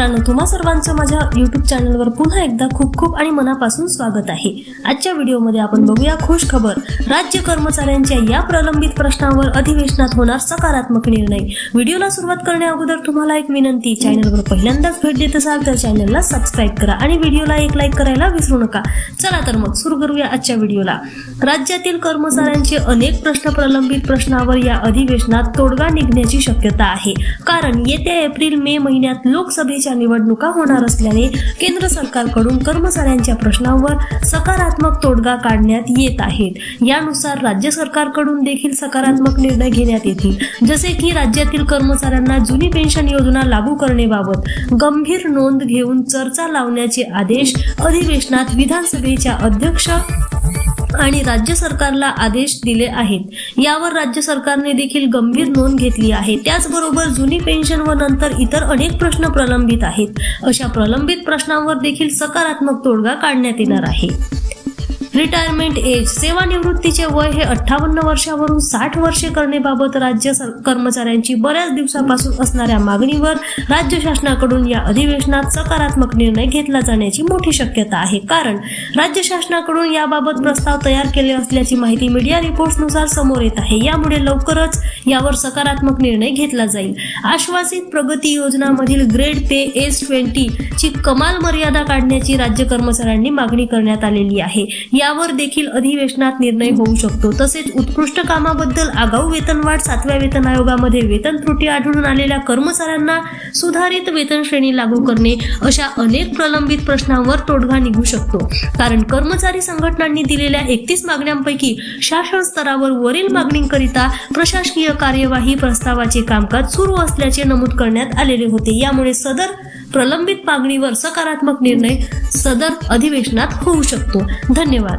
मित्रांनो तुम्हा सर्वांचं माझ्या युट्यूब चॅनलवर पुन्हा एकदा खूप खूप आणि मनापासून स्वागत आहे. आजच्या व्हिडिओमध्ये आपण बघूया खुश खबर. राज्य कर्मचाऱ्यांच्या या प्रलंबित प्रश्नावर अधिवेशनात होणार सकारात्मक निर्णय. व्हिडिओला सुरुवात करण्या अगोदर तुम्हाला एक विनंती चॅनलवर पहिल्यांदाच भेट देत असाल तर चॅनलला सबस्क्राईब करा आणि व्हिडिओला एक लाईक करायला विसरू नका. चला तर मग सुरू करूया आजच्या व्हिडिओला. राज्यातील कर्मचाऱ्यांचे अनेक प्रश्न प्रलंबित प्रश्नावर या अधिवेशनात तोडगा निघण्याची शक्यता आहे. कारण येत्या एप्रिल मे महिन्यात लोकसभेच्या निवडणुका होणार असल्याने केंद्र सरकारकडून कर्मचाऱ्यांच्या प्रश्नांवर सकारात्मक तोडगा काढण्यात येत आहेत यानुसार राज्य सरकारकडून देखील सकारात्मक निर्णय घेण्यात येतील. जसे की राज्यातील कर्मचाऱ्यांना जुनी पेन्शन योजना लागू करण्याबाबत गंभीर नोंद घेऊन चर्चा लावण्याचे आदेश अधिवेशनात विधानसभेच्या अध्यक्ष आणि राज्य सरकारला आदेश दिले आहेत. यावर राज्य सरकारने देखील गंभीर नोंद घेतली आहे. त्याचबरोबर जुनी पेन्शन व नंतर इतर अनेक प्रश्न प्रलंबित आहेत. अशा प्रलंबित प्रश्नांवर देखील सकारात्मक तोडगा काढण्यात येणार आहे. रिटायरमेंट एज सेवानिवृत्तीचे वय हे अठ्ठावन्न वर्षावरून साठ वर्षे करण्याबाबत राज्य कर्मचाऱ्यांची बऱ्याच दिवसापासून असणाऱ्या मागणीवर राज्य शासनाकडून या अधिवेशनात सकारात्मक निर्णय घेतला जाण्याची मोठी शक्यता आहे. कारण राज्य शासनाकडून याबाबत प्रस्ताव तयार केले असल्याची माहिती मीडिया रिपोर्ट्सनुसार समोर येत आहे. यामुळे लवकरच यावर सकारात्मक निर्णय घेतला जाईल. आश्वासित प्रगती योजनामधील ग्रेड पे एस ट्वेंटी ची कमाल मर्यादा काढण्याची राज्य कर्मचाऱ्यांनी मागणी करण्यात आलेली आहे. यावर देखील अधिवेशनात निर्णय होऊ शकतो. तसेच उत्कृष्ट कामाबद्दल आगाऊ वेतनवाढ सातव्या वेतन आयोगामध्ये वेतन त्रुटी आढळून आलेल्या कर्मचाऱ्यांना सुधारित वेतन श्रेणी लागू करणे अशा अनेक प्रलंबित प्रश्नांवर तोडगा निघू शकतो. कारण कर्मचारी संघटनांनी दिलेल्या एकतीस मागण्यांपैकी शासन स्तरावर वरील मागणींकरिता प्रशासकीय कार्यवाही प्रस्तावाचे कामकाज सुरू असल्याचे नमूद करण्यात आलेले होते. यामुळे सदर प्रलंबित मागणीवर सकारात्मक निर्णय सदर अधिवेशनात होऊ शकतो. धन्यवाद.